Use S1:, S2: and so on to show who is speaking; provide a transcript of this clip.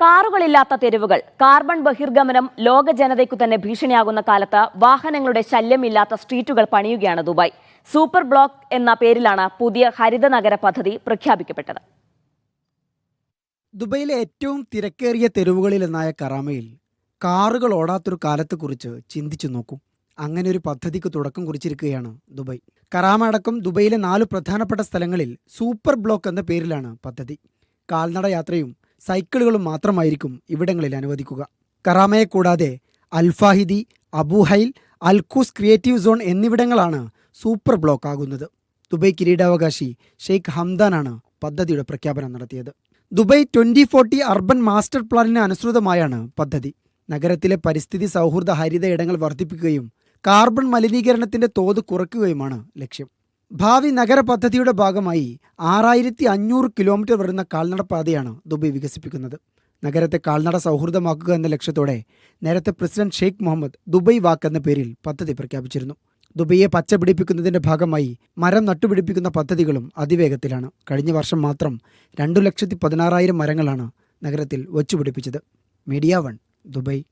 S1: കാറുകളില്ലാത്ത തെരുവുകൾ carbon ബഹിർഗമനം ലോക ജനതയ്ക്കു തന്നെ ഭീഷണിയാകുന്ന കാലത്ത് വാഹനങ്ങളുടെ ശല്യമില്ലാത്ത സ്ട്രീറ്റുകൾ പണിയുകയാണ് ദുബായ്. സൂപ്പർ ബ്ലോക്ക് എന്ന പേരിലാണ് പുതിയ ഹരിത നഗര പദ്ധതി പ്രഖ്യാപിക്കപ്പെട്ടത്.
S2: ദുബൈയിലെ ഏറ്റവും തിരക്കേറിയ തെരുവുകളിലൊന്നായ കറാമയിൽ കാറുകൾ ഓടാത്തൊരു കാലത്തെക്കുറിച്ച് ചിന്തിച്ചു നോക്കൂ. അങ്ങനെ ഒരു പദ്ധതിക്ക് തുടക്കം കുറിച്ചിരിക്കുകയാണ് ദുബായ്. കറാമ അടക്കം ദുബൈയിലെ നാല് പ്രധാനപ്പെട്ട സ്ഥലങ്ങളിൽ സൂപ്പർ ബ്ലോക്ക് എന്ന പേരിലാണ് പദ്ധതി. കാൽനട യാത്രയും സൈക്കിളുകളും മാത്രമായിരിക്കും ഇവിടങ്ങളിൽ അനുവദിക്കുക. കറാമയെ കൂടാതെ Al Fahidi Abu Hail Al Quoz creative zone എന്നിവിടങ്ങളാണ് super block ആകുന്നത്. ദുബൈ കിരീടാവകാശി ഷെയ്ഖ് ഹംദാനാണ് പദ്ധതിയുടെ പ്രഖ്യാപനം നടത്തിയത്. Dubai twenty forty urban master പ്ലാനിന് അനുസൃതമായാണ് പദ്ധതി. നഗരത്തിലെ പരിസ്ഥിതി സൗഹൃദ ഹരിത ഇടങ്ങൾ വർദ്ധിപ്പിക്കുകയും കാർബൺ മലിനീകരണത്തിന്റെ തോത് കുറയ്ക്കുകയുമാണ് ലക്ഷ്യം. ഭാവി നഗര പദ്ധതിയുടെ ഭാഗമായി ആറായിരത്തി അഞ്ഞൂറ് കിലോമീറ്റർ വരുന്ന കാൽനട പാതയാണ് ദുബൈ വികസിപ്പിക്കുന്നത്. നഗരത്തെ കാൽനട സൗഹൃദമാക്കുക എന്ന ലക്ഷ്യത്തോടെ നേരത്തെ president Sheikh Mohammed Dubai walk എന്ന പേരിൽ പദ്ധതി പ്രഖ്യാപിച്ചിരുന്നു. ദുബൈയെ പച്ചപിടിപ്പിക്കുന്നതിന്റെ ഭാഗമായി മരം നട്ടുപിടിപ്പിക്കുന്ന പദ്ധതികളും അതിവേഗത്തിലാണ്. കഴിഞ്ഞ വർഷം മാത്രം രണ്ടു ലക്ഷത്തി പതിനാറായിരം മരങ്ങളാണ് നഗരത്തിൽ വച്ചുപിടിപ്പിച്ചത്. Media one Dubai.